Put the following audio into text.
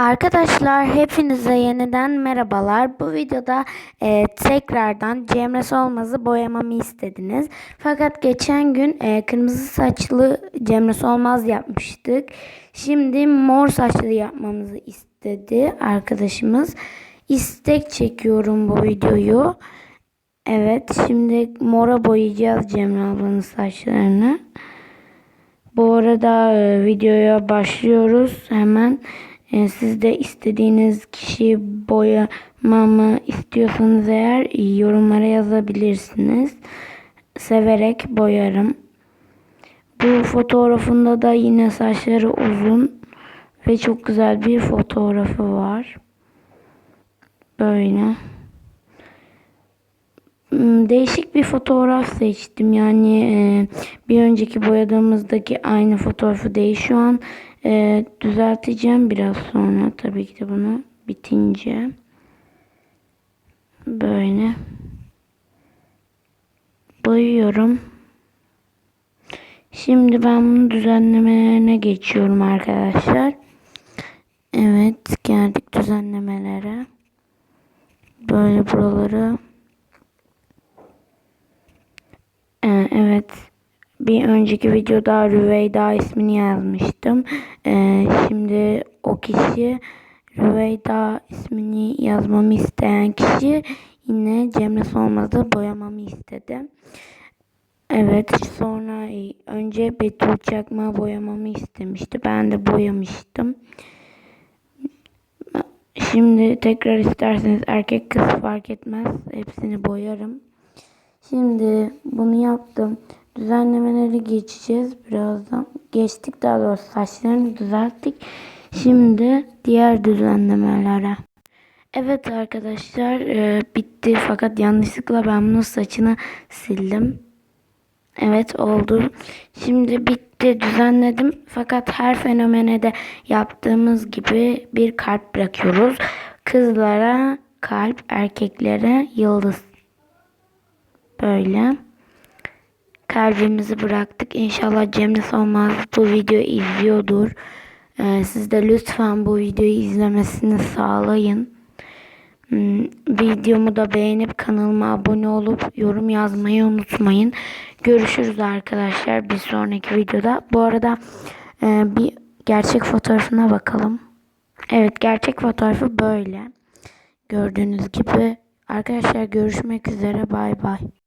Arkadaşlar hepinize yeniden merhabalar. Bu videoda e, tekrardan Cemre Solmaz'ı boyamamı istediniz. Fakat geçen gün e, kırmızı saçlı Cemre Solmaz yapmıştık. Şimdi mor saçlı yapmamızı istedi arkadaşımız. İstek çekiyorum bu videoyu. Evet şimdi mora boyayacağız Cemre ablanın saçlarını. Bu arada e, videoya başlıyoruz hemen. E, siz de istediğiniz kişi boyamamı istiyorsanız eğer yorumlara yazabilirsiniz. Severek boyarım. Bu fotoğrafında da yine saçları uzun ve çok güzel bir fotoğrafı var. Böyle. Hmm, Değişik bir fotoğraf seçtim. Yani e, bir önceki boyadığımızdaki aynı fotoğrafı değil. Şu an e, düzelteceğim biraz sonra. Tabii ki de bunu bitince. Böyle. Boyuyorum. Şimdi ben bunu düzenlemelerine geçiyorum arkadaşlar. Evet geldik düzenlemelere. Böyle buraları Ee, evet. Bir önceki videoda Rüveyda ismini yazmıştım. Ee, şimdi o kişi Rüveyda ismini yazmamı isteyen kişi yine Cemre Solmaz'ı boyamamı istedi. Evet sonra önce Betül Çakma boyamamı istemişti. Ben de boyamıştım. Şimdi tekrar isterseniz erkek kız fark etmez. Hepsini boyarım. Şimdi bunu yaptım. Düzenlemeleri geçeceğiz birazdan. Geçtik daha doğrusu saçlarını düzelttik. Şimdi diğer düzenlemelere. Evet arkadaşlar e, bitti fakat yanlışlıkla ben bunun saçını sildim. Evet oldu. Şimdi bitti düzenledim fakat her fenomene de yaptığımız gibi bir kalp bırakıyoruz. Kızlara kalp, erkeklere yıldız. Böyle. Kalbimizi bıraktık. İnşallah Cemre Solmaz bu videoyu izliyordur. Ee, siz de lütfen bu videoyu izlemesini sağlayın. Hmm, videomu da beğenip kanalıma abone olup yorum yazmayı unutmayın. Görüşürüz arkadaşlar bir sonraki videoda. Bu arada e, bir gerçek fotoğrafına bakalım. Evet gerçek fotoğrafı böyle. Gördüğünüz gibi. Arkadaşlar görüşmek üzere. Bay bay.